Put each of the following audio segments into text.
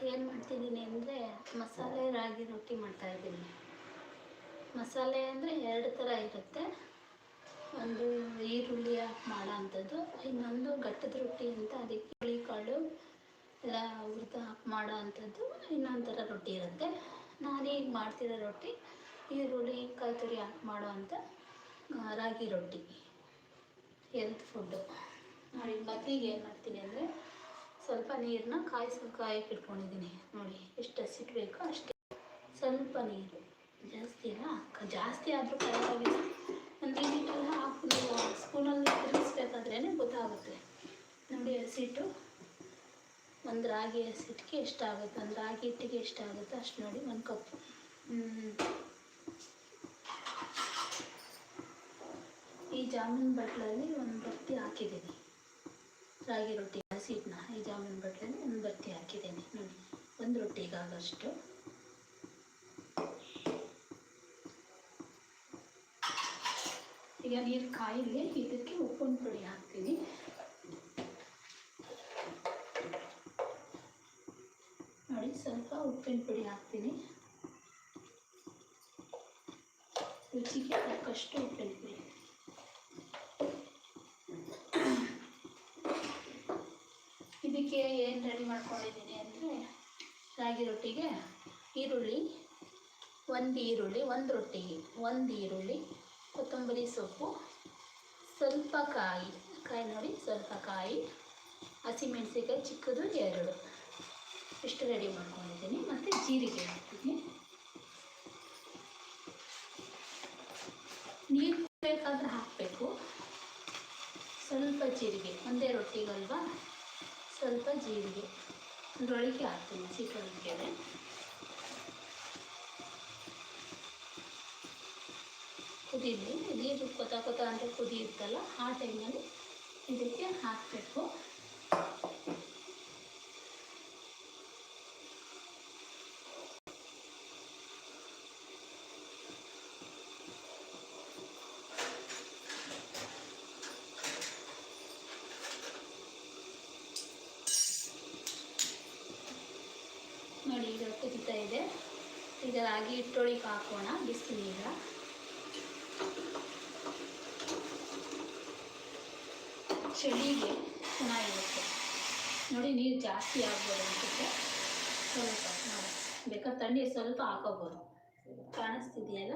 ಇವತ್ತು ಏನು ಮಾಡ್ತಿದ್ದೀನಿ ಅಂದರೆ ಮಸಾಲೆ ರಾಗಿ ರೊಟ್ಟಿ ಮಾಡ್ತಾಯಿದ್ದೀನಿ ಮಸಾಲೆ ಅಂದರೆ ಎರಡು ಥರ ಇರುತ್ತೆ. ಒಂದು ಈರುಳ್ಳಿ ಹಾಕಿ ಮಾಡೋ ಅಂಥದ್ದು ಇನ್ನೊಂದು ಘಟ್ಟದ ರೊಟ್ಟಿ ಅಂತ ಅದಕ್ಕೆ ಹುಳಿ, ಕಾಳು ಎಲ್ಲ ಹುರಿದು ಹಾಕಿ ಮಾಡೋ ಅಂಥದ್ದು ಇನ್ನೊಂದು ಥರ ರೊಟ್ಟಿ ಇರುತ್ತೆ. ನಾನು ಈಗ ಮಾಡ್ತಿರೋ ರೊಟ್ಟಿ ಈರುಳ್ಳಿ ಕಾಯಿ ತುರಿ ಹಾಕಿ ಮಾಡೋ ಅಂಥ ರಾಗಿ ರೊಟ್ಟಿ. ಹೆಲ್ತ್ ಫುಡ್ಡು ನೋಡಿ ಮೊದಲಿಗೆ ಏನು ಮಾಡ್ತೀನಿ ಅಂದರೆ ಸ್ವಲ್ಪ ನೀರನ್ನ ಕಾಯಿಸಿ ಕಾಯಕ್ಕೆ ಇಟ್ಕೊಂಡಿದ್ದೀನಿ. ನೋಡಿ, ಎಷ್ಟು ಹಸಿಟ್ಬೇಕೋ ಅಷ್ಟೇ. ಸ್ವಲ್ಪ ನೀರು. ಜಾಸ್ತಿ ಇಲ್ಲ ಜಾಸ್ತಿ ಆದರೂ ಪರವಾಗಿಲ್ಲ. ಒಂದು ಲೀಟರ್ ಹಾಕಿ ನೀವು ಸ್ಪೂನಲ್ಲಿ ತಿರುಗಿಸ್ಬೇಕಾದ್ರೇ ಗೊತ್ತಾಗುತ್ತೆ. ನೋಡಿ ಹಸಿಟ್ಟು ಒಂದು ರಾಗಿ ಹಸಿಟ್ಟಿಗೆ ಎಷ್ಟಾಗುತ್ತೆ ಒಂದು ರಾಗಿ ಹಿಟ್ಟಿಗೆ ಎಷ್ಟಾಗುತ್ತೆ ಅಷ್ಟು ನೋಡಿ, ಒಂದು ಕಪ್. ಈ ಜಾಮೂನ್ ಬಟ್ಲಲ್ಲಿ ಒಂದು ಬತ್ತಿ ಹಾಕಿದ್ದೀನಿ. ರಾಗಿ ರೊಟ್ಟಿ. ಹಸಿ ಹಿಟ್ಟನ್ನ ಈ ಜಾಮೂನ್ ಬಟ್ಲಲ್ಲಿ ಒಂದು ಬತ್ತಿ ಹಾಕಿದ್ದೀನಿ. ನೋಡಿ, ಒಂದು ರೊಟ್ಟಿಗಾಗಷ್ಟು ಈಗ ನೀರು ಕಾಯಿಲೆ, ಇದಕ್ಕೆ ಉಪ್ಪಿನ ಪುಡಿ ಹಾಕ್ತೀನಿ. ನೋಡಿ, ಸ್ವಲ್ಪ ಉಪ್ಪಿನ ಪುಡಿ ಹಾಕ್ತೀನಿ. ರುಚಿಗೆ ತಕ್ಕಷ್ಟು ಉಪ್ಪಿನ ಪುಡಿ. ಇದಕ್ಕೆ ಏನು ರೆಡಿ ಮಾಡ್ಕೊಂಡಿದ್ದೀನಿ ಅಂದರೆ ರಾಗಿ ರೊಟ್ಟಿಗೆ ಈರುಳ್ಳಿ, ಒಂದು ಈರುಳ್ಳಿ, ಒಂದು ರೊಟ್ಟಿಗೆ ಒಂದು ಈರುಳ್ಳಿ, ಕೊತ್ತಂಬರಿ ಸೊಪ್ಪು, ಸ್ವಲ್ಪ ಕಾಯಿ ಕಾಯಿ ನೋಡಿ, ಸ್ವಲ್ಪ ಕಾಯಿ ಹಸಿಮೆಣಸಿಕಾಯಿ ಚಿಕ್ಕದು ಎರಡು. ಇಷ್ಟು ರೆಡಿ ಮಾಡ್ಕೊಂಡಿದ್ದೀನಿ. ಮತ್ತು ಜೀರಿಗೆ ಹಾಕ್ತೀನಿ. ನೀರು ಬೇಕಾದ್ರೆ ಹಾಕಬೇಕು. ಸ್ವಲ್ಪ ಜೀರಿಗೆ, ಒಂದೇ ರೊಟ್ಟಿಗಲ್ವಾ? ಸ್ವಲ್ಪ ಜೀರಿಗೆ ಅದರೊಳಗೆ ಹಾಕ್ತೀನಿ ಚಿಕನ್ಗೆ ಕುದೀಲಿ ನೀರು ಕೊತ ಕೊತ ಅಂತ ಕುದಿಯುತ್ತಲ್ಲ, ಆ ಟೈಮಲ್ಲಿ ಇದಕ್ಕೆ ಹಾಕಬೇಕು ನೋಡಿ ಈಗ ಕುದೀತಾ ಇದೆ ಈಗ ರಾಗಿ ಹಿಟ್ಟೊಳಿಗೆ ಹಾಕೋಣ ಬಿಸಿನೀರ ಚಳಿಗೆ ಚೆನ್ನಾಗಿರುತ್ತೆ. ನೋಡಿ ನೀರು ಜಾಸ್ತಿ ಆಗ್ಬೋದು ಅನ್ಸುತ್ತೆ. ಸ್ವಲ್ಪ ನೋಡಿ ಬೇಕಾದ್ರೆ ತಣ್ಣೀರು ಸ್ವಲ್ಪ ಹಾಕೋಬೋದು. ಕಾಣಿಸ್ತಿದೆಯಲ್ಲ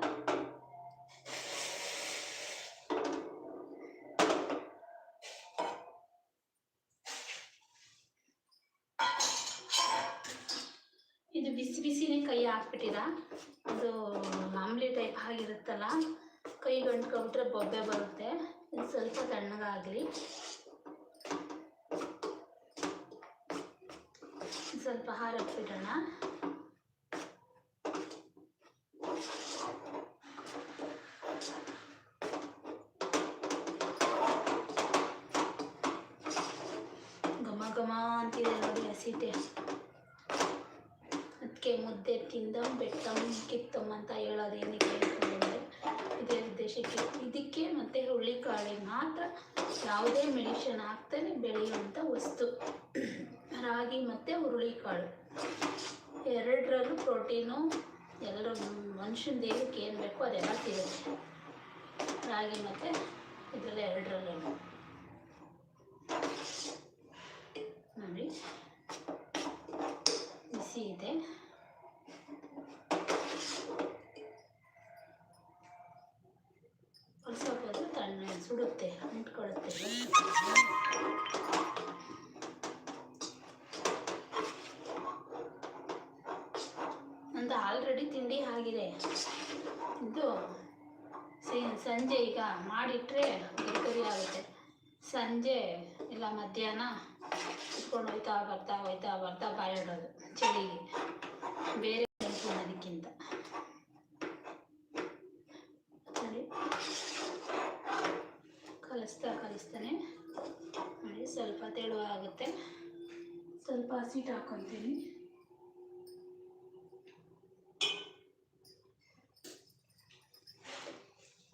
ಇದು ಬಿಸಿ ಬಿಸಿನೇ ಕೈ ಹಾಕ್ಬಿಟ್ಟಿರ ಅದು ಮಾಮೂಲಿ ಟೈಪ್ ಆಗಿರುತ್ತಲ್ಲ, ಕೈ ಗಂಟ್ಕೊಂಡ್ರೆ ಬೊಬ್ಬೆ ಬರುತ್ತೆ. ಇನ್ನು ಸ್ವಲ್ಪ ತಣ್ಣಗಾಗಲಿ. ಸ್ವಲ್ಪ ಘಮ ಘಮ ಅಂತಿದೆ ನೋಡಿ ಹಸಿಟೆ ಅದಕ್ಕೆ ಕಿಂಗ್ಡಮ್ ಬೆಟ್ಟಂ ಕಿತ್ತಂ ಅಂತ ಹೇಳೋದು ಏನಕ್ಕೆ ಅಂತಂದರೆ ಇದೇ ಉದ್ದೇಶಕ್ಕೆ. ಇದಕ್ಕೆ ಮತ್ತು ಹುಳ್ಳಿಕಾಳಿಗೆ ಮಾತ್ರ ಯಾವುದೇ ಮೆಡಿಷನ್ ಹಾಕ್ತಾನೆ ಬೆಳೆಯುವಂಥ ವಸ್ತು. ರಾಗಿ ಮತ್ತು ಹುರುಳಿಕಾಳು ಎರಡರಲ್ಲೂ ಪ್ರೋಟೀನು, ಎಲ್ಲರ ಮನುಷ್ಯನ ದೇಹಕ್ಕೆ ಏನು ಬೇಕೋ ಅದೆಲ್ಲ ಸಿಗುತ್ತೆ ರಾಗಿ ಮತ್ತು ಇದರಲ್ಲಿ ಎರಡರಲ್ಲೂ. ನೋಡಿ. ಬಿಸಿ ಇದೆ ಒಂದು ಸ್ವಲ್ಪ ಸುಡುತ್ತೆ, ಅಂಟ್ಕೊಳ್ಳುತ್ತೆ. ನಂದು ಆಲ್ರೆಡಿ ತಿಂಡಿ ಆಗಿದೆ. ಇದು ಸಂಜೆ ಈಗ ಮಾಡಿಟ್ರೆ ಕರಿ ಆಗುತ್ತೆ. ಸಂಜೆ ಇಲ್ಲ ಮಧ್ಯಾಹ್ನ ಇಟ್ಕೊಂಡು ಹೋಯ್ತಾ ಬರ್ತಾ ಹೋಯ್ತಾ ಬರ್ತಾ ಬಾಯಾಡೋದು, ಚಳಿಗೆ. ಬೇರೆ ಕೆಲ್ಸ ತಿನ್ನೋದಕ್ಕಿಂತ ನೋಡಿ ಕಲಿಸ್ತಾ ಕಲಿಸ್ತಾನೆ ನೋಡಿ ಸ್ವಲ್ಪ ತೆಳುವಾಗುತ್ತೆ. ಸ್ವಲ್ಪ ಹಸಿಟ್ಟು ಹಾಕೊತೀನಿ.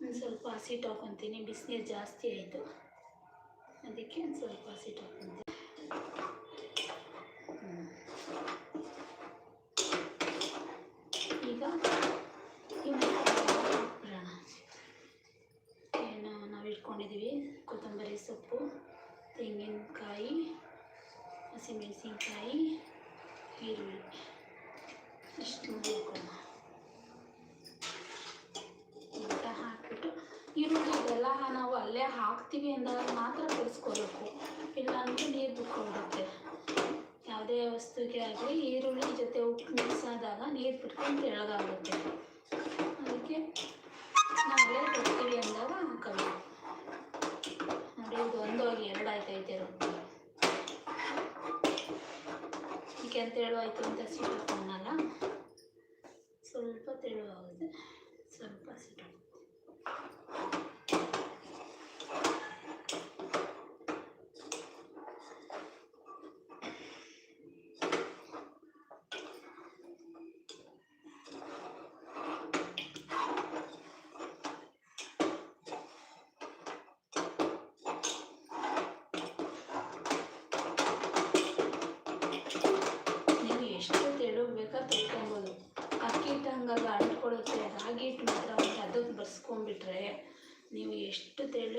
ಒಂದು ಸ್ವಲ್ಪ ಹಸಿಟ್ಟು ಹಾಕೊತೀನಿ. ಬಿಸಿನೀರು ಜಾಸ್ತಿ ಆಯಿತು. ಅದಕ್ಕೆ ಒಂದು ಸ್ವಲ್ಪ ಹಸಿಟ್ಟು ಹಾಕೊತೀನಿ ಹ್ಮ್. ಕೊತ್ತಂಬರಿ ಸೊಪ್ಪು ತೆಂಗಿನಕಾಯಿ ಹಸಿಮೆಣಸಿನ್ಕಾಯಿ ಈರುಳ್ಳಿ ಇಷ್ಟು ಮಾಡ್ಕೊಳ್ಳೋಣ ಅಂತ ಹಾಕ್ಬಿಟ್ಟು ಈರುಳ್ಳಿ ಇದೆಲ್ಲ ನಾವು ಅಲ್ಲೇ ಹಾಕ್ತೀವಿ ಅಂದಾಗ ಮಾತ್ರ ಕುದಿಸ್ಕೋಬೇಕು ಇಲ್ಲಾಂದರೆ ನೀರು ಬಿಟ್ಕೊಂಡ್ಬಿಡುತ್ತೆ. ಯಾವುದೇ ವಸ್ತುಗೆ ಆಗಲಿ ಈರುಳ್ಳಿ ಜೊತೆ ಉಪ್ಪು ಮಿಕ್ಸ್ ಆದಾಗ ನೀರು ಬಿಟ್ಕೊಂಡು ತೆಳ್ಳಗಾಗುತ್ತೆ. ಅದಕ್ಕೆ ನಾವೇ ಕೊಡ್ತೀವಿ ಅಂದಾಗ ಹಾಕಬೇಕು ನೋಡಿ, ಇದು ಒಂದೋಗಿ ಎರಡು ಆಯ್ತೈತೆ ರೊಟ್ಟಿ ಅಂತ ಹೇಳುವಾಯ್ತು ಅಂತ ಸಿಟ್ಟಾಕೊಂಡಲ್ಲ ಸ್ವಲ್ಪ ತೆಳುವಾಗುತ್ತೆ. ಸ್ವಲ್ಪ ಸಿಟ್ಟಾಗುತ್ತೆ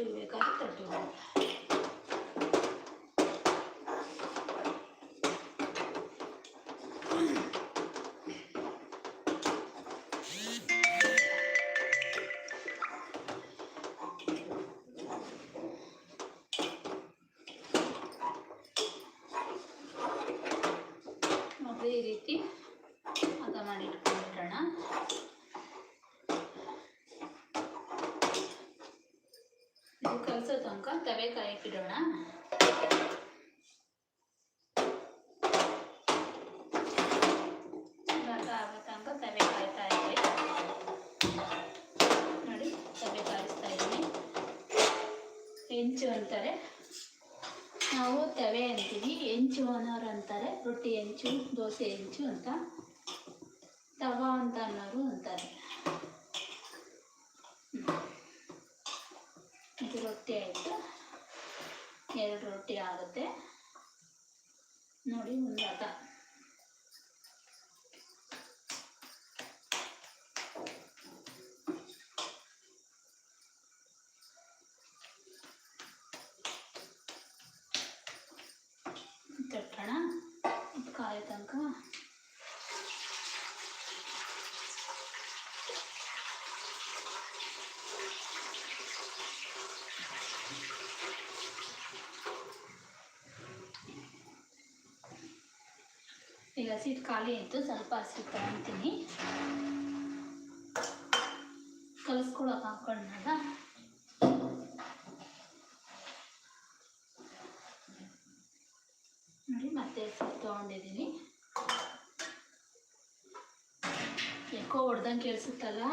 ಎಷ್ಟು ತೆಳು ಬೇಕಾದ್ರೂ ತಟ್ಬೋದು ಅದೇ ಕಲಸೋ ತನಕ ತವೆ ಕಾಯಕ್ಕಿಡೋಣ ಇವಾಗ ಆಗೋ ತನಕ ತವೆ ಕಾಯ್ತಾ ಇದೆ ನೋಡಿ, ತವೆ ಕಾಯಿಸ್ತಾ ಇದ್ದೀನಿ. ಹೆಂಚು ಅಂತಾರೆ. ನಾವು ತವೆ ಅಂತೀವಿ, ಹೆಂಚು ಅನ್ನೋರು ಅಂತಾರೆ, ರೊಟ್ಟಿ ಹೆಂಚು, ದೋಸೆ ಹೆಂಚು ಅಂತ. ತವ ಅಂತ ಅನ್ನೋರು ಅಂತಾರೆ. ಇದು ರೊಟ್ಟಿ ಆಯಿತು. ಎರಡು ರೊಟ್ಟಿ ಆಗುತ್ತೆ. ನೋಡಿ ಒಂದು ತಟ್ಟೋಣ ಇದು ಕಾಯೋ ತನಕ ಈಗ ಹಸಿಟ್ಟು ಖಾಲಿ ಆಯಿತು ಸ್ವಲ್ಪ ಹಸಿಟ್ಟು ತಗೊತೀನಿ. ಕಲಿಸ್ಕೊಳಕ್ಕೆ ಹಾಕೊಂಡಾಗ ನೋಡಿ, ಮತ್ತೆ ಹಸಿಟ್ಟು ತೊಗೊಂಡಿದ್ದೀನಿ ಯಾಕೋ ಹೊಡ್ದಂಗೆ ಕೇಳಿಸುತ್ತಲ್ಲ,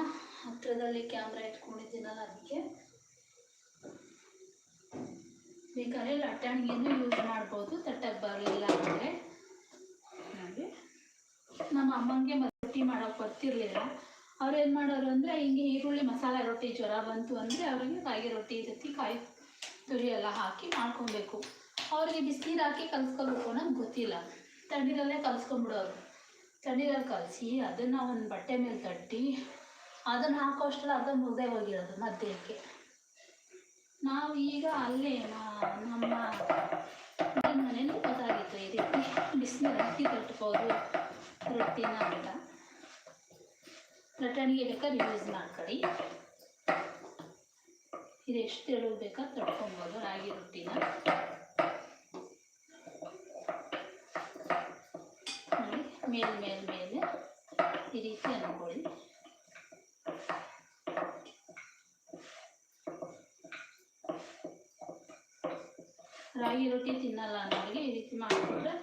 ಹತ್ರದಲ್ಲಿ ಕ್ಯಾಮ್ರಾ ಇಟ್ಕೊಂಡಿದ್ದೀನಲ್ಲ ಅದಕ್ಕೆ. ಬೇಕಾದ್ರೆ ಲಟ್ಟಣಿಗೆನೂ ಯೂಸ್ ಮಾಡ್ಬೋದು ತಟ್ಟಕ್ಕೆ ಬರಲಿಲ್ಲ ಅಂದರೆ. ನಮ್ಮ ಅಮ್ಮಂಗೆ ರೊಟ್ಟಿ ಮಾಡೋಕೆ ಬರ್ತಿರ್ಲಿಲ್ಲ. ಅವ್ರು ಏನು ಮಾಡೋರು ಅಂದರೆ, ಹಿಂಗೆ ಈರುಳ್ಳಿ ಮಸಾಲೆ ರೊಟ್ಟಿ ಜ್ವರ ಬಂತು ಅಂದರೆ ಅವ್ರಿಗೆ ರಾಗಿ ರೊಟ್ಟಿ ಜೊತೆ ಕಾಯಿ ತುರಿ ಎಲ್ಲ ಹಾಕಿ ಮಾಡ್ಕೊಬೇಕು. ಅವ್ರಿಗೆ ಬಿಸಿನೀರು ಹಾಕಿ ಕಲಿಸ್ಕೋಬೇಕು ಅನ್ನೋದು ಗೊತ್ತಿಲ್ಲ. ತಣ್ಣೀರಲ್ಲೇ ಕಲಿಸ್ಕೊಂಬಿಡೋರು ತಣ್ಣೀರಲ್ಲಿ ಕಲಸಿ ಅದನ್ನ ಒಂದು ಬಟ್ಟೆ ಮೇಲೆ ತಟ್ಟಿ, ಅದನ್ನ ಹಾಕೋ ಅಷ್ಟರಲ್ಲಿ ಅರ್ಧ ಮುಗ್ದೇ ಹೋಗಿರೋದು ಮಧ್ಯಕ್ಕೆ ನಾವು ಈಗ ಅಲ್ಲೇ ನಮ್ಮ ಮನೇಲಿ ಗೊತ್ತಾಗಿತ್ತು ಈ ರೀತಿ ಬಿಸಿನೀರು ಹಾಕಿ ತಟ್ಬೋದು. ರೊಟ್ಟಿನ ಅಂತ ಲಟ್ಟಣಿಗೆ ಬೇಕಾ ಯೂಸ್ ಮಾಡ್ಕೊಳ್ಳಿ. ಇದು ಎಷ್ಟು ತೆಳು ಬೇಕಾ ತಡ್ಕೊಬೋದು ರಾಗಿ ರೊಟ್ಟಿನ. ನೋಡಿ, ಮೇಲ್ ಮೇಲ್, ಮೇಲೆ. ಈ ರೀತಿ ಅನ್ಕೊಳ್ಳಿ. ರಾಗಿ ರೊಟ್ಟಿ ತಿನ್ನಲ್ಲ ಅನ್ನೋರಿಗೆ ಈ ರೀತಿ ಮಾಡಿಕೊಂಡ್ರೆ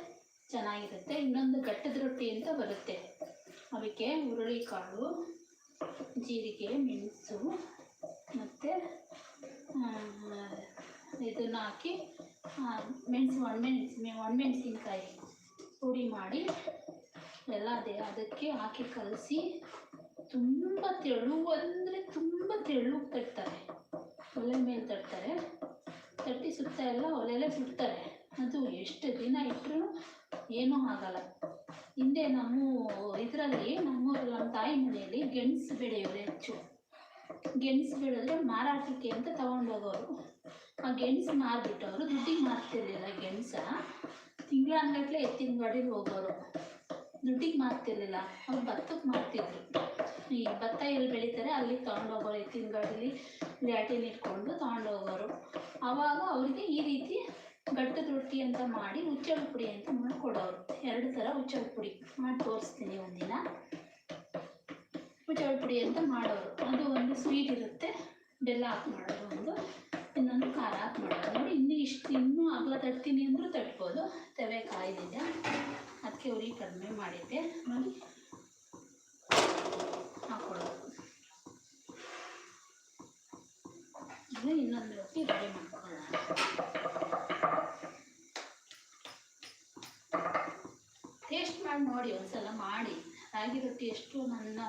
ಚೆನ್ನಾಗಿರುತ್ತೆ. ಇನ್ನೊಂದು ಗಟ್ಟದ ರೊಟ್ಟಿ ಅಂತ ಬರುತ್ತೆ. ಅದಕ್ಕೆ ಹುರುಳಿಕಾಳು, ಜೀರಿಗೆ, ಮೆಣಸು ಮತ್ತು ಇದನ್ನು ಹಾಕಿ ಮೆಣಸು, ಒಣಮೆಣಸು ಒಣಮೆಣಸಿನ್ಕಾಯಿ ಪುಡಿ ಮಾಡಿ ಎಲ್ಲ ಅದೇ, ಅದಕ್ಕೆ ಹಾಕಿ ಕಲಸಿ ತುಂಬ ತೆಳು, ಅಂದರೆ ತುಂಬ ತೆಳು ತಟ್ತಾರೆ. ಒಲೆ ಮೇಲೆ ತಟ್ತಾರೆ. ತಟ್ಟಿ ಸುತ್ತ ಎಲ್ಲ ಒಲೆಯಲ್ಲೇ ಸುಡ್ತಾರೆ. ಅದು ಎಷ್ಟು ದಿನ ಇಟ್ಟರು ಏನೂ ಆಗಲ್ಲ. ಹಿಂದೆ ನಮ್ಮ ಇದರಲ್ಲಿ ನಮ್ಮ ನಮ್ಮ ತಾಯಿ ಮನೆಯಲ್ಲಿ ಗೆಣಸು ಬೆಳೆಯೋರು ಹೆಚ್ಚು. ಗೆಣಸು ಬೆಳೆದ್ರೆ ಮಾರಾಟಕ್ಕೆ ಅಂತ ತಗೊಂಡೋಗೋರು ಆ ಗೆಣಸು ಮಾರ್ಬಿಟ್ಟು ಅವರು ದುಡ್ಡಿಗೆ ಮಾರ್ತಿರ್ಲಿಲ್ಲ ಗೆಣಸ. ತಿಂಗಳಾನ್ಗಟ್ಲೆ ಎತ್ತಿನ ಗಾಡೀಲಿ ಹೋಗೋರು. ದುಡ್ಡಿಗೆ ಮಾರ್ತಿರ್ಲಿಲ್ಲ, ಅವ್ರು ಭತ್ತಕ್ಕೆ ಮಾರ್ತಿದ್ರು. ಈ ಭತ್ತ ಎಲ್ಲಿ ಬೆಳೀತಾರೆ ಅಲ್ಲಿ ತೊಗೊಂಡೋಗೋರು ಎತ್ತಿನ ಗಾಡೀಲಿ ಲ್ಯಾಟಿನ್ ಇಟ್ಕೊಂಡು ತಗೊಂಡೋಗೋರು ಆವಾಗ ಅವರಿಗೆ ಈ ರೀತಿ ಗಟ್ಟದ ರೊಟ್ಟಿ ಅಂತ ಮಾಡಿ ಹುಚ್ಚಳ ಪುಡಿ ಅಂತ ಮಾಡ್ಕೊಡೋರು. ಎರಡು ಥರ ಹುಚ್ಚಳ ಪುಡಿ ಮಾಡಿ ತೋರಿಸ್ತೀನಿ ಒಂದಿನ. ಹುಚ್ಚಳ ಪುಡಿ ಅಂತ ಮಾಡೋರು. ಅದು ಒಂದು ಸ್ವೀಟ್ ಇರುತ್ತೆ. ಬೆಲ್ಲ ಹಾಕಿ ಮಾಡೋದು ಒಂದು. ಇನ್ನೊಂದು ಖಾರ ಹಾಕಿ ಮಾಡೋದು. ನೋಡಿ, ಇನ್ನೂ ಇಷ್ಟು, ಇನ್ನೂ ಅಗಲ ತಟ್ತೀನಿ ಅಂದರೂ ತಟ್ಬೋದು ತವೆ ಕಾಯ್ದಿದೆ ಅದಕ್ಕೆ ಉರಿ ಕಡಿಮೆ ಮಾಡಿದ್ದೆ ನೋಡಿ ಹಾಕೊಳ್ಳೋದು ಈಗ ಇನ್ನೊಂದು ರೊಟ್ಟಿ ರೆಡಿ ಮಾಡ್ಕೊಳ್ಳೋಣ ಟೇಸ್ಟ್ ಮಾಡಿ ನೋಡಿ ಒಂದ್ಸಲ ಮಾಡಿ. ರಾಗಿ ರೊಟ್ಟಿ ಎಷ್ಟು ನನ್ನ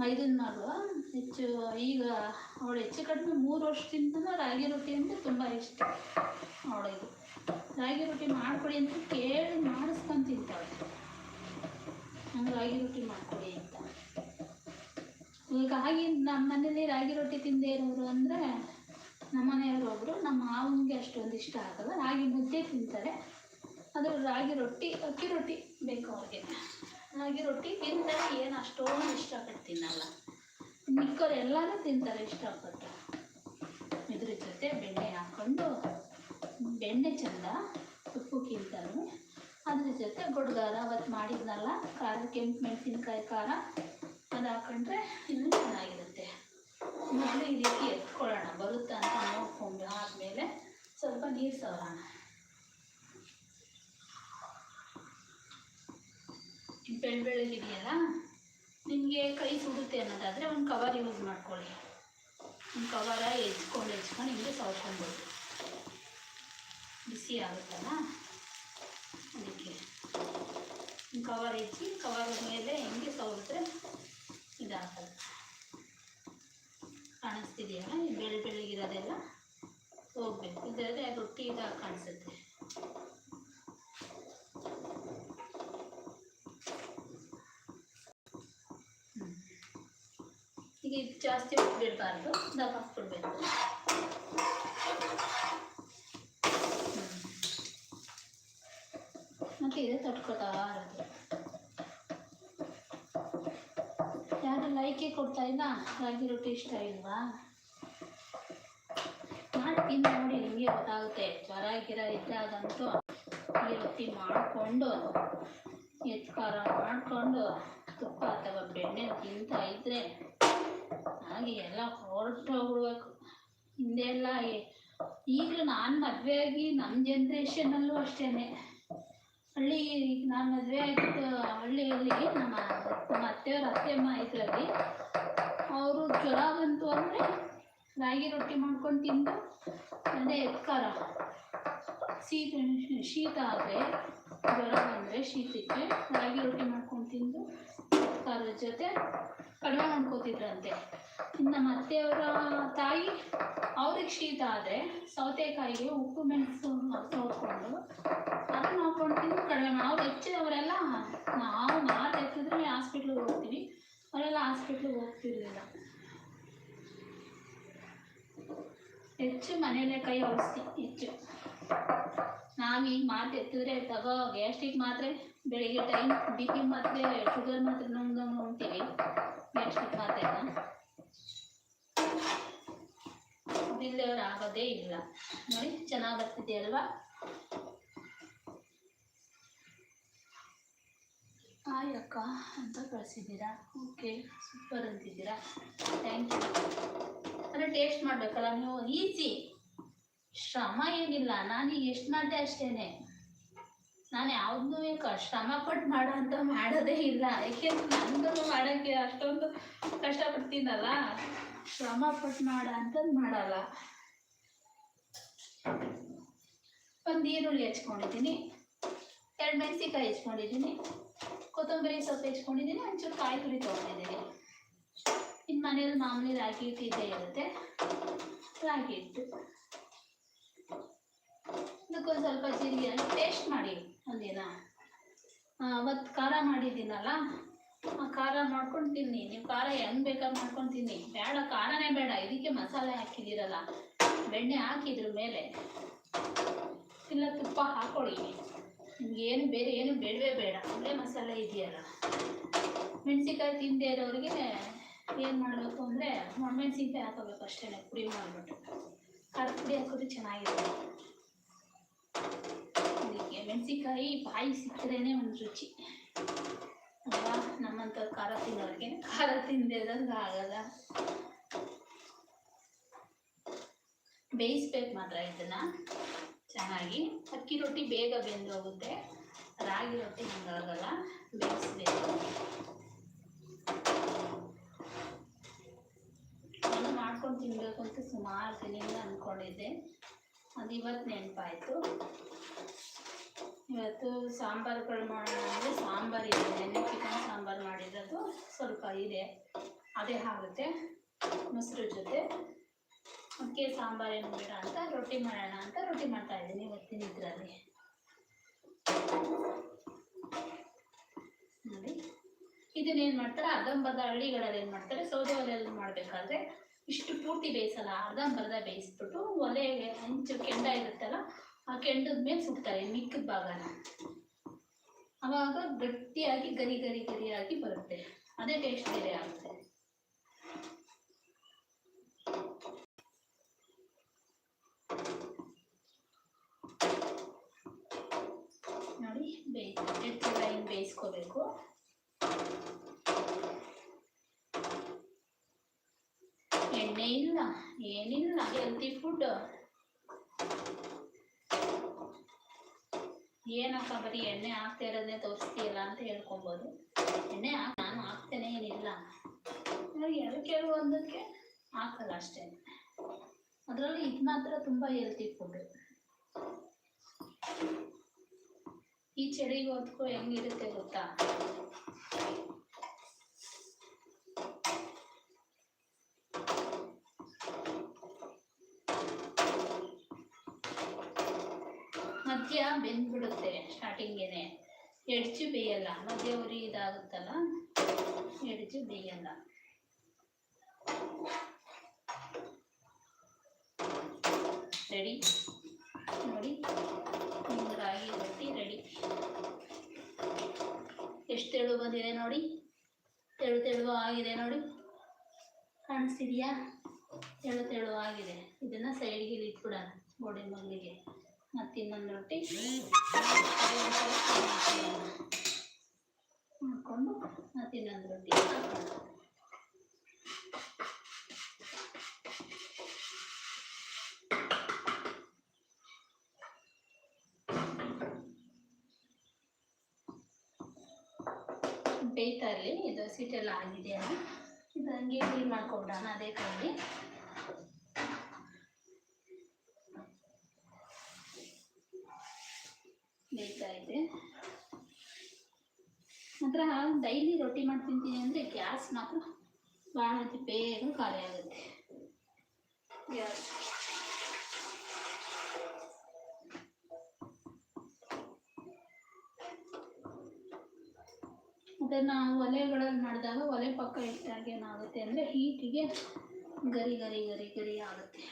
ಮೈದನ್ ಮಗಳು ಹೆಚ್ಚು ಈಗ ಅವಳು ಹೆಚ್ಚು ಕಡಿಮೆ ಮೂರು ವರ್ಷದಿಂದ ರಾಗಿ ರೊಟ್ಟಿ ಅಂದರೆ ತುಂಬ ಇಷ್ಟ ಅವಳಿಗೆ ರಾಗಿ ರೊಟ್ಟಿ ಮಾಡಿಕೊಡಿ ಅಂತ ಕೇಳಿ ಮಾಡಿಸ್ಕೊಂಡು ತಿಂತಾಳೆ. ನಂಗೆ ರಾಗಿ ರೊಟ್ಟಿ ಮಾಡಿಕೊಡಿ ಅಂತ. ಈಗ ಹಾಗೆ ನಮ್ಮ ಮನೇಲಿ ರಾಗಿ ರೊಟ್ಟಿ ತಿಂದೇ ಇರೋರು ಅಂದರೆ ನಮ್ಮ ಮನೆಯವರೊಬ್ಬರು ನಮ್ಮ ಮಾವನಿಗೆ ಅಷ್ಟೊಂದು ಇಷ್ಟ ಆಗಲ್ಲ. ರಾಗಿ ಮುದ್ದೆ ತಿಂತಾರೆ. ಅದು ರಾಗಿ ರೊಟ್ಟಿ, ಅಕ್ಕಿ ರೊಟ್ಟಿ ಬೇಕು ಅವ್ರಿಗೆ. ರಾಗಿ ರೊಟ್ಟಿ ತಿಂತಾರೆ, ಏನು ಅಷ್ಟೊಂದು ಇಷ್ಟಪಟ್ಟು ತಿನ್ನಲ್ಲ. ಮಿಕ್ಕೋರು ಎಲ್ಲರೂ ತಿಂತಾರೆ ಇಷ್ಟಪಟ್ಟು. ಇದ್ರ ಜೊತೆ ಬೆಣ್ಣೆ ಹಾಕ್ಕೊಂಡು ಬೆಣ್ಣೆ ಚಂದ ತಿಂತಾರೆ ಅದ್ರ ಜೊತೆ ಗೊಡ್ಗಾರ ಅವತ್ತು ಮಾಡಿದ್ನಲ್ಲ, ಖಾರ, ಕೆಂಪು ಮೆಣಸಿನ್ಕಾಯಿ ಖಾರ, ಅದು ಹಾಕೊಂಡ್ರೆ ಇನ್ನೂ ಚೆನ್ನಾಗಿರುತ್ತೆ. ಮೊದಲು ಈ ರೀತಿ ಎತ್ಕೊಳ್ಳೋಣ, ಬರುತ್ತಾ ಅಂತ ನೋಡ್ಕೊಂಡು ಆದಮೇಲೆ ಸ್ವಲ್ಪ ನೀರು ಸವರೋಣ. ಬೆಳ್ಳುಳ್ಳಿ ಇದೆಯಲ್ಲ, ನಿಮಗೆ ಕೈ ಸುಡುತ್ತೆ ಅನ್ನೋದಾದರೆ ಒಂದು ಕವರ್ ಯೂಸ್ ಮಾಡ್ಕೊಳ್ಳಿ. ಒಂದು ಕವರ ಹೆಚ್ಕೊಂಡು ಹೆಚ್ಕೊಂಡು ಹಿಂಗೆ ಸವ್ಕೊಬೋದು ಬಿಸಿ ಆಗುತ್ತಲ್ಲ? ಅದಕ್ಕೆ ಕವರ್ ಹೆಚ್ಚಿ ಕವರ್ ಮೇಲೆ ಹಿಂಗೆ ಸವರಿದ್ರೆ ಇದಾಗಲ್ಲ. ಕಾಣಿಸ್ತಿದೆಯಲ್ಲ, ಈ ಬೆಳ್ಳ ಬೆಳ್ಳಗಿರೋದೆಲ್ಲ ಹೋಗ್ಬೇಕು. ಇದರಲ್ಲಿ ರೊಟ್ಟಿ ಇದಾಗ ಕಾಣಿಸುತ್ತೆ ಹ್ಮ್. ಈಗ ಇದು ಜಾಸ್ತಿ ಬಿಡಬಾರ್ದು ದಪ್ಪ ಹಾಕ್ಬಿಡ್ಬೇಕು. ಮತ್ತೆ ಇದು ಇರೋದು. ಯಾರು ಲೈಕೆ ಕೊಡ್ತಾ ಇಲ್ಲ ರಾಗಿ ರೊಟ್ಟಿ ಇಷ್ಟ ಇಲ್ವಾ ಮಾಡ್ತೀನಿ ನೋಡಿ ನಿಮಗೆ ಗೊತ್ತಾಗುತ್ತೆ, ಜ್ವರ ಗಿರ ಇದ್ದಾಗಂತೂ ಈ ರೊಟ್ಟಿ ಮಾಡಿಕೊಂಡು ಎತ್ಕಾರ ಮಾಡಿಕೊಂಡು ತುಪ್ಪ ಅಥವಾ ಬೆಣ್ಣೆ ತಿಂತಾ ಇದ್ರೆ ಹಾಗೆ ಎಲ್ಲ ಹೊರಟೋಗ್ಬಿಡ್ಬೇಕು ಹಿಂದೆಲ್ಲ ಈಗಲೂ ನಾನು ಮದುವೆ ಆಗಿ ನಮ್ಮ ಜನ್ರೇಷನಲ್ಲೂ ಅಷ್ಟೇನೆ. ಹಳ್ಳಿ ನಾನು ಮದುವೆ ಆಗಿದ್ದು ಹಳ್ಳಿಯಲ್ಲಿ ನಮ್ಮ ನಮ್ಮ ಅತ್ತೆಯವ್ರ ಅತ್ತೆಯಮ್ಮ ಇದರಲ್ಲಿ. ಅವರು ಜ್ವರ ಬಂತು ಅಂದರೆ ರಾಗಿ ರೊಟ್ಟಿ ಮಾಡ್ಕೊಂಡು ತಿಂದು, ಅದೇ ಎತ್ಕಾರ ಶೀತ ಶೀತ ಆದರೆ ಜ್ವರ ಬಂದರೆ ಶೀತಕ್ಕೆ ರಾಗಿ ರೊಟ್ಟಿ ಮಾಡ್ಕೊಂಡು ತಿಂದು ಖಾರದ ಜೊತೆ ಕಡಿಮೆ ಮಾಡ್ಕೋತಿದ್ರಂತೆ ಇನ್ನು ಅತ್ತೆಯವರ ತಾಯಿ ಅವ್ರಿಗೆ ಶೀತ ಆದರೆ ಸೌತೆಕಾಯಿಗೆ ಉಪ್ಪು, ಮೆಣಸು ಸೌತ್ಕೊಂಡು ಅದು ಹಾಕೊಂಡು ತಿಂದು ಕಡಿಮೆ ಮಾಡಿ ಅವ್ರು ಹೆಚ್ಚು ಅವರೆಲ್ಲ ನಾವು ಮಾತು ಎತ್ತಿದ್ರೆ ಹಾಸ್ಪಿಟ್ಲಿಗೆ ಹೋಗ್ತೀವಿ. ಅವರೆಲ್ಲ ಹಾಸ್ಪಿಟ್ಲಿಗೆ ಹೋಗ್ತಿರ್ಲಿಲ್ಲ. ಹೆಚ್ಚು ಮನೆಯಲ್ಲೇ ಕೈ ಔಷಧಿ ಹೆಚ್ಚು. ನಾವೀಗ ಮಾತು ಎತ್ತಿದ್ರೆ ತಗೋ ಗ್ಯಾಸ್ಟ್ರಿಕ್ ಮಾತ್ರೆ ಬೆಳಿಗ್ಗೆ ಟೈಮ್ ಬಿ ಪಿ ಮಾತ್ರೆ ಶುಗರ್ ಮಾತ್ರೆ ನುಂಗ್ದು ನುಂಗ್ತೀವಿ ಗ್ಯಾಸ್ಟ್ರಿಕ್ ಮಾತ್ರೆನ ಬಿಲ್ಲೆಯವ್ರು ಆಗೋದೇ ಇಲ್ಲ. ನೋಡಿ, ಚೆನ್ನಾಗಿ ಬರ್ತಿದೆ ಅಲ್ವಾ? ಹಾಯ್ ಅಕ್ಕ, ಅಂತ ಕಳಿಸಿದ್ದೀರಾ? ಓಕೆ ಸೂಪರ್ ಅಂತಿದ್ದೀರಾ. ಥ್ಯಾಂಕ್ ಯು ಅಂದರೆ ಟೇಸ್ಟ್ ಮಾಡಬೇಕಲ್ಲ ನೀವು? ಈಸಿ ಶ್ರಮ ಏನಿಲ್ಲ, ನಾನು ಎಷ್ಟು ಮಾಡಿದೆ ಅಷ್ಟೇನೆ. ನಾನು ಯಾವುದನ್ನೂ ಶ್ರಮ ಪಟ್ಟು ಮಾಡೋ ಅಂತ ಮಾಡೋದೇ ಇಲ್ಲ. ಯಾಕೆಂದ್ರೆ ನನಗೂ ಮಾಡೋಕ್ಕೆ ಅಷ್ಟೊಂದು ಕಷ್ಟಪಡ್ತೀನಲ್ಲ. ಶ್ರಮ ಪಟ್ಟು ಮಾಡ ಅಂತಂದು ಮಾಡಲ್ಲ. ಒಂದು ಈರುಳ್ಳಿ ಹೆಚ್ಕೊಂಡಿದ್ದೀನಿ, ಎರಡು ಮೆಣಸಿನ್ಕಾಯಿ ಹೆಚ್ಕೊಂಡಿದ್ದೀನಿ, ಕೊತ್ತಂಬರಿ ಸೊಪ್ಪು ಹೆಚ್ಕೊಂಡಿದ್ದೀನಿ, ಒಂಚೂರು ಕಾಯಿ ತುರಿ ತೊಗೊಂಡಿದ್ದೀನಿ ಇನ್ನು ಮನೇಲಿ ಮಾಮೂಲಿ ರಾಗಿ ಹಿಟ್ಟು ಇದ್ದೇ ಇರುತ್ತೆ. ರಾಗಿ ಹಿಟ್ಟು. ಇದಕ್ಕೊಂದು ಸ್ವಲ್ಪ ಜೀರಿಗೆ ಟೇಸ್ಟ್ ಮಾಡಿ ಒಂದಿನ. ಅವತ್ತು ಖಾರ ಮಾಡಿದ್ದೀನಲ್ಲ ಖಾರ ಮಾಡ್ಕೊಂಡು ತಿನ್ನಿ ನೀವು ಖಾರ ಹೆಂಗೆ ಬೇಕಾದ್ರೆ ಮಾಡ್ಕೊಂಡು ತಿನ್ನಿ ಬೇಡ, ಖಾರನೇ ಬೇಡ. ಇದಕ್ಕೆ ಮಸಾಲೆ ಹಾಕಿದ್ದೀರಲ್ಲ, ಬೆಣ್ಣೆ ಹಾಕಿದ್ರ ಮೇಲೆ ಇಲ್ಲ ತುಪ್ಪ ಹಾಕೊಳ್ಳಿ. ನಿಮ್ಗೆ ಏನು ಬೇರೆ ಏನು ಬೇಡವೇ ಬೇಡ. ಒಳ್ಳೆ ಮಸಾಲೆ ಇದೆಯಲ್ಲ. ಮೆಣಸಿನ್ಕಾಯಿ ತಿಂದೇ ಇರೋರಿಗೆ ಏನು ಮಾಡಬೇಕು ಅಂದರೆ ಒಣಮೆಣಸಿನ್ಕಾಯಿ ಹಾಕೋಬೇಕು ಅಷ್ಟೇ ಪುಡಿ ಮಾಡಿಬಿಟ್ಟು. ಖಾರದ ಪುಡಿ ಹಾಕೋದು ಚೆನ್ನಾಗಿರುತ್ತೆ. ಅದಕ್ಕೆ ಮೆಣಸಿನ್ಕಾಯಿ, ಬಾಯಿ ಸಿಕ್ಕರೇನೆ ಒಂದು ರುಚಿ. ಅಲ್ವಾ? ನಮ್ಮಂತ ಖಾರ ತಿನ್ನೋರಿಗೆ. ಖಾರ ತಿಂದಿರೋದಂಗೆ ಆಗಲ್ಲ. ಬೇಯಿಸ್ಬೇಕು ಮಾತ್ರ ಇದನ್ನ. ಚೆನ್ನಾಗಿ. ಅಕ್ಕಿ ರೊಟ್ಟಿ ಬೇಗ ಬೆಂದು ಹೋಗುತ್ತೆ. ರಾಗಿ ರೊಟ್ಟಿ ಹಂಗಾಗಲ್ಲ. ಬೇಯಿಸ್ಬೇಕು. ನಾನು ಮಾಡ್ಕೊಂಡು ತಿನ್ಬೇಕು ಅಂತ ಸುಮಾರು ದಿನದಿಂದ ಅಂದ್ಕೊಂಡಿದ್ದೆ ಅದು ಇವತ್ತು ನೆನಪಾಯಿತು. ಇವತ್ತು ಸಾಂಬಾರುಗಳು ಮಾಡೋಣ ಅಂದರೆ ಸಾಂಬಾರು ಇದೆ. ನೆನ್ನೆ ಚಿಕನ್ ಸಾಂಬಾರು ಮಾಡಿರೋದು ಸ್ವಲ್ಪ ಇದೆ. ಅದೇ ಆಗುತ್ತೆ ಮೊಸರು ಜೊತೆ. ಅದಕ್ಕೆ ಏನು ಬೇಡ ಅಂತ ರೊಟ್ಟಿ ಮಾಡೋಣ ಅಂತ ರೊಟ್ಟಿ ಮಾಡ್ತಾ ಇದ್ದೀನಿ ಇವತ್ತಿನ ಇದರಲ್ಲಿ. ನೋಡಿ. ಇದನ್ನೇನು ಮಾಡ್ತಾರೆ? ಅದಂಬದ ಹಳ್ಳಿಗಳಲ್ಲಿ ಏನು ಮಾಡ್ತಾರೆ? ಸೌದೆ ಒಲೆಯಲ್ಲಿ ಮಾಡಬೇಕಾದ್ರೆ ಇಷ್ಟು ಪೂರ್ತಿ ಬೇಯಿಸಲ್ಲ ಅರ್ಧಂಬರ್ಧ ಬೇಯಿಸ್ಬಿಟ್ಟು ಒಲೆ ಹಂಚು ಕೆಂಡ ಇರುತ್ತಲ್ಲ, ಆ ಕೆಂಡದ ಮೇಲೆ ಸುಡ್ತಾರೆ, ಮಿಕ್ಕದ ಭಾಗನ. ಅವಾಗ ಗಟ್ಟಿಯಾಗಿ, ಗರಿ ಗರಿ, ಗರಿಯಾಗಿ ಬರುತ್ತೆ. ಅದೇ ಟೇಸ್ಟ್ ಬೇರೆ ಆಗುತ್ತೆ. ನೋಡಿ, ಬೇಯಿಸಿ ಎಷ್ಟು ಹಿಂಗೆ ಬೇಯಿಸ್ಕೋಬೇಕು ಎಣ್ಣೆ ಇಲ್ಲ ಏನಿಲ್ಲ ಹೆಲ್ತಿ ಫುಡ್ ಏನಪ್ಪ ಬರೀ ಎಣ್ಣೆ ಹಾಕ್ತಾ ಇರೋದೇ ತೋರಿಸ್ತೀಯಲ್ಲ ಅಂತ ಹೇಳ್ಕೊಬೋದು. ಎಣ್ಣೆ ಹಾಕಿ, ನಾನು ಹಾಕ್ತೇನೆ, ಏನಿಲ್ಲ. ಎರಡು ಕೆಲವು ಒಂದಕ್ಕೆ ಹಾಕಲ್ಲ ಅಷ್ಟೇ. ಅದರಲ್ಲಿ ಇದು ಮಾತ್ರ ತುಂಬ ಹೆಲ್ತಿ ಫುಡ್ ಈ ಚಳಿಗೆ ಹೊತ್ಕೊ ಹೆಂಗಿರುತ್ತೆ ಗೊತ್ತಾ? ಮಧ್ಯ ಬೆಂದ್ಬಿಡುತ್ತೆ ಸ್ಟಾರ್ಟಿಂಗೇನೆ ಎಡ್ಚು ಬೇಯಲ್ಲ, ಮಧ್ಯ ಉರಿ ಇದಾಗುತ್ತಲ್ಲ, ಎಡ್ಚು ಬೇಯಲ್ಲ. ರೆಡಿ ನೋಡಿ ರಾಗಿ ರೊಟ್ಟಿ ರೆಡಿ ಎಷ್ಟು ತೆಳು ಬಂದಿದೆ ನೋಡಿ? ತೆಳು ತೆಳು ಆಗಿದೆ ನೋಡಿ. ಕಾಣಿಸ್ತಿದೆಯಾ? ತೆಳು ತೆಳು ಆಗಿದೆ ಇದನ್ನು ಸೈಡ್ಗೆ ಇಟ್ಬಿಡೋಣ ಗೋಡೆ ಮಗ್ಲಿಗೆ ಮತ್ತು ಇನ್ನೊಂದು ರೊಟ್ಟಿ. ಮಾಡಿಕೊಂಡು ಮತ್ತು ಇನ್ನೊಂದು ರೊಟ್ಟಿ. ಬೇಯ್ತಾ ಇರಲಿ, ಇದು ಸೀಟೆಲ್ಲ ಆಗಿದೆಯಲ್ಲ ಇದು ಹಂಗೆ ಕ್ಲೀನ್ ಮಾಡ್ಕೊಬಿಡೋಣ ಅದೇ ಕೈಲಿ ಬೇಯ್ತಾ ಇದೆ ಡೈಲಿ ರೊಟ್ಟಿ ಮಾಡಿ ತಿಂತೀನಿ ಅಂದರೆ ಗ್ಯಾಸ್ ಮಾತ್ರ ಭಾಳ ಬೇಗ ಖಾಲಿ ಆಗುತ್ತೆ. ಗ್ಯಾಸ್ ಅದನ್ನು ಒಲೆಗಳಲ್ಲಿ ಮಾಡಿದಾಗ ಒಲೆ ಪಕ್ಕ ಇಟ್ಟಾಗ ಏನಾಗುತ್ತೆ ಅಂದರೆ ಹೀಟಿಗೆ ಗರಿ ಗರಿ ಗರಿ ಗರಿ ಆಗುತ್ತೆ.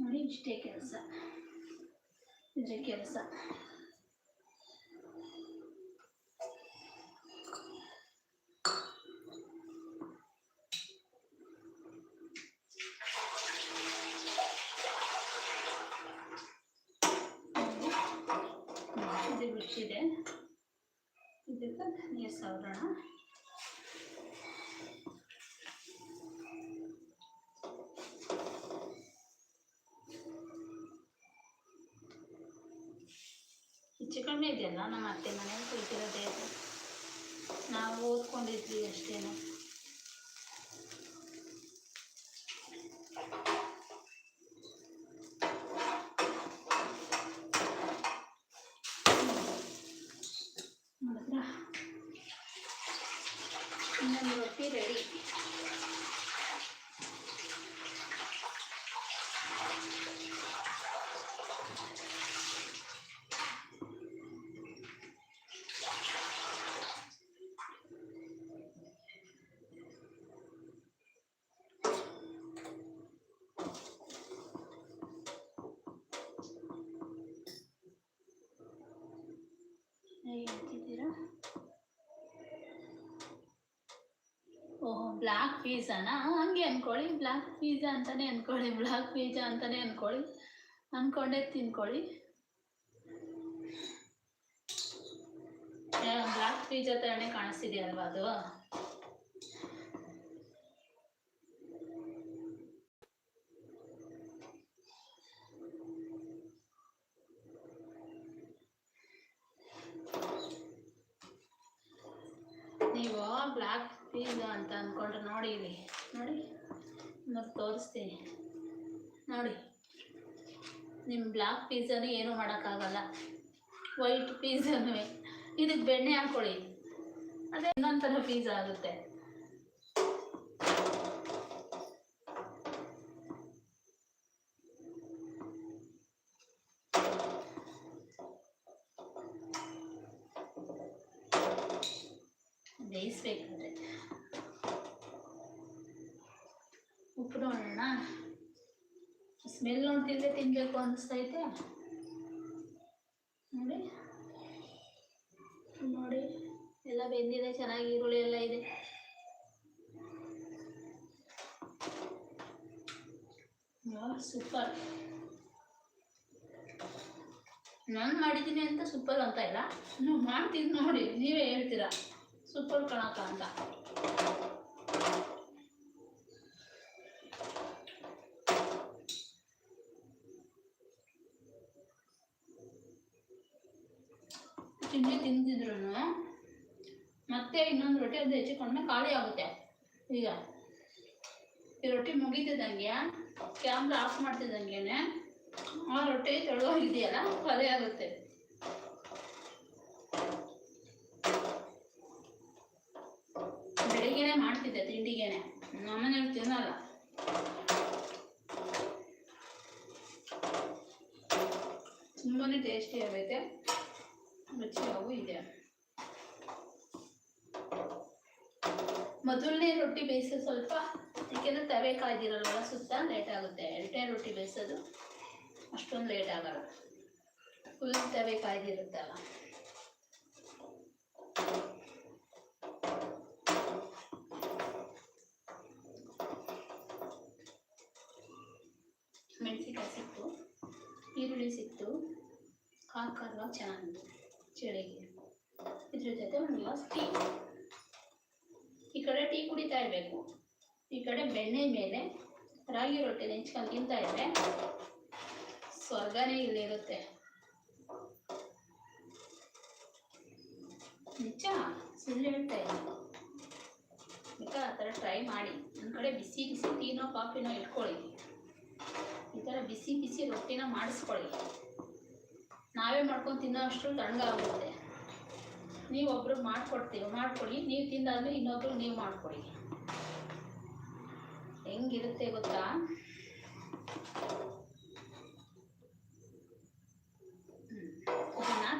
ನೋಡಿ ಇಷ್ಟೇ ಕೆಲಸ. ಇದ್ರೆ ಕೆಲಸ ಇದು ಬಿಟ್ಟಿದೆ ಇದಕ್ಕೆ ನೀರು ಸವರೋಣ ಹೆಚ್ಚು ಕಡಿಮೆ ಇದೆಯಲ್ಲ? ನಮ್ಮ ಅತ್ತೆ ಮನೆಯಲ್ಲಿ ಕುಳಿತಿರೋದೇ ನಾವು ಓದ್ಕೊಂಡಿದ್ವಿ ಅಷ್ಟೇನೆ. and then the ಪಿಜ್ಜಾನ ಹಂಗೆ ಅನ್ಕೊಳ್ಳಿ. ಬ್ಲ್ಯಾಕ್ ಪಿಜ್ಜಾ ಅಂತಾನೆ ಅನ್ಕೊಳ್ಳಿ. ಬ್ಲ್ಯಾಕ್ ಪಿಜ್ಜಾ ಅಂತಾನೆ ಅನ್ಕೊಳ್ಳಿ. ಅನ್ಕೊಂಡೆ ತಿನ್ಕೊಳ್ಳಿ. ಬ್ಲ್ಯಾಕ್ ಪಿಜ್ಜಾ ಥರನೇ ಕಾಣಿಸ್ತಿದೆಯಲ್ವಾ ಅದು ನೀವು ಬ್ಲ್ಯಾಕ್ ಪಿಜ್ಜಾ ಅಂತ ಅಂದ್ಕೊಂಡ್ರೆ ನೋಡಿ ಇಲ್ಲಿ, ನೋಡಿ. ನಿಮಗೆ ತೋರಿಸ್ತೀನಿ. ನೋಡಿ. ನಿಮ್ಮ ಬ್ಲ್ಯಾಕ್ ಪಿಜ್ಜಾನು ಏನೂ ಮಾಡೋಕ್ಕಾಗಲ್ಲ. ವೈಟ್ ಪಿಜ್ಜಾನು ಇದಕ್ಕೆ ಬೆಣ್ಣೆ ಹಾಕ್ಕೊಳ್ಳಿ ಅದೇ ಇನ್ನೊಂದು ಥರ ಪೀಝಾ ಆಗುತ್ತೆ. ಬೇಯಿಸ್ಬೇಕಾದ್ರೆ. ಉಪ್ಪು ನೋಡೋಣ ಸ್ಮೆಲ್ ನೋಡ್ತಿದ್ರೆ ತಿನ್ನಬೇಕು ಅನಿಸ್ತೈತೆ. ನೋಡಿ. ನೋಡಿ. ಎಲ್ಲ ಬೆಂದಿದೆ, ಚೆನ್ನಾಗಿ ಈರುಳ್ಳಿ ಎಲ್ಲ ಇದೆ. ಸೂಪರ್. ನಾನು ಮಾಡಿದ್ದೀನಿ ಅಂತ ಸೂಪರ್ ಅಂತ ಇಲ್ಲ. ನೀವು ಮಾಡ್ತೀನಿ ನೋಡಿ, ನೀವೇ ಹೇಳ್ತೀರಾ. ಸೂಪರ್ ಕಣಕ ಅಂತ ತಿಂಡಿ ತಿಂದಿದ್ರು ಮತ್ತೆ ಇನ್ನೊಂದು ರೊಟ್ಟಿ ಅದು ಹೆಚ್ಚಿಕೊಂಡ್ರೆ ಖಾಲಿ ಆಗುತ್ತೆ. ಈಗ ಈ ರೊಟ್ಟಿ ಮುಗಿತಿದ್ದಂಗೆ ಕ್ಯಾಮ್ರಾ ಆಫ್ ಮಾಡ್ತಿದ್ದಂಗೆನೆ ಆ ರೊಟ್ಟಿ ತೊಳೆದೋಗಿದೆಯಲ್ಲ ಖಾಲಿ ಆಗುತ್ತೆ. ಬೆಳಿಗ್ಗೆನೆ ಮಾಡ್ತಿದ್ದೆ, ತಿಂಡಿಗೆನೆ. ನಮ್ಮನೇಲಿ ತಿನ್ನಲ್ಲ. ತುಂಬಾನೇ ಟೇಸ್ಟಿ ಆಗೈತೆ. ರುಚಿಯಾಗೂ ಇದೆ. ಮೊದಲನೇ ರೊಟ್ಟಿ ಬೇಯಿಸೋದು ಸ್ವಲ್ಪ ಯಾಕೆಂದ್ರೆ ತವೆ ಕಾಯ್ದಿರಲ್ವಲ್ಲ ಸುತ್ತ ಲೇಟ್ ಆಗುತ್ತೆ. ಎರಡನೇ ರೊಟ್ಟಿ ಬೇಯಿಸೋದು ಅಷ್ಟೊಂದು ಲೇಟ್ ಆಗಲ್ಲ. ಫುಲ್ ತವೆ ಕಾಯ್ದಿರುತ್ತಲ್ಲ. ಮೆಣಸಿಕಾಯಿ ಸಿಕ್ತು, ಈರುಳ್ಳಿ ಸಿಕ್ತು ಕಾಳು ಚೆನ್ನಾಗಿ ಚಳಿಗೆ ಇದ್ರ ಜೊತೆ ಒಂದು ಗ್ಲಾಸ್ ಟೀ ಕಡೆ ಟೀ ಕುಡಿತಾ ಇರಬೇಕು. ಈ ಕಡೆ ಬೆಣ್ಣೆ ಮೇಲೆ ರಾಗಿ ರೊಟ್ಟಿ ನೆಂಚ್ಕೊಂಡು ತಿಂತಾ ಇದ್ರೆ ಸ್ವರ್ಗನೇ ಇಲ್ಲಿರುತ್ತೆ ನಿಜ? ಸುಳ್ಳು ಹೇಳ್ತಾ ಬೇಕಾ ಆ ಥರ ಟ್ರೈ ಮಾಡಿ. ನನ್ನ ಕಡೆ ಬಿಸಿ ಬಿಸಿ ಟೀನೋ ಕಾಫಿನೋ ಇಟ್ಕೊಳ್ಳಿ. ಈ ಥರ ಬಿಸಿ ಬಿಸಿ ರೊಟ್ಟಿನ ಮಾಡಿಸ್ಕೊಳ್ಳಿ. ನಾವೇ ಮಾಡ್ಕೊಂಡು ತಿನ್ನೋ ಅಷ್ಟು ತಣ್ಣಗಾಗುತ್ತೆ. ನೀವು ಒಬ್ರಿಗೆ ಮಾಡ್ಕೊಡ್ತೀವಿ ಮಾಡ್ಕೊಡಿ. ನೀವು ತಿಂದಾದ್ಮೇಲೆ ಇನ್ನೊಬ್ರು ನೀವು ಮಾಡ್ಕೊಡಿ. ಹೆಂಗಿರುತ್ತೆ ಗೊತ್ತಾ?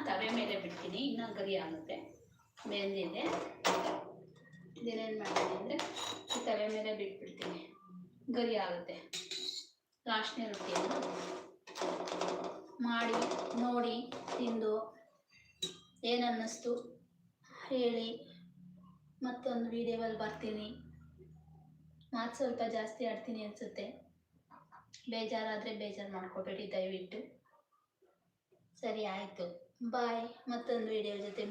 ತವೆ ಮೇಲೆ ಬಿಡ್ತೀನಿ. ಇನ್ನೂ ಗರಿ ಆಗುತ್ತೆ. ಬೆಂದಿದೆ ಇದನ್ನೇನು ಮಾಡ್ತೀನಿ ಅಂದರೆ ತವೆ ಮೇಲೆ ಬಿಟ್ಬಿಡ್ತೀನಿ. ಗರಿ ಆಗುತ್ತೆ. ಲಾಸ್ಟ್ನೇ ರೊಟ್ಟಿಯನ್ನು ಮಾಡಿ, ನೋಡಿ, ತಿಂದು ಏನನ್ನಿಸ್ತು ಹೇಳಿ, ಮತ್ತೊಂದು ವೀಡಿಯೋವಲ್ಲಿ ಬರ್ತೀನಿ. ಮಾತು ಸ್ವಲ್ಪ ಜಾಸ್ತಿ ಆಡ್ತೀನಿ ಅನಿಸುತ್ತೆ. ಬೇಜಾರಾದರೆ ಬೇಜಾರು ಮಾಡ್ಕೋಬೇಡಿ, ದಯವಿಟ್ಟು. ಸರಿ, ಆಯಿತು. ಬಾಯ್ ಮತ್ತೊಂದು ವೀಡಿಯೋ ಜೊತೆ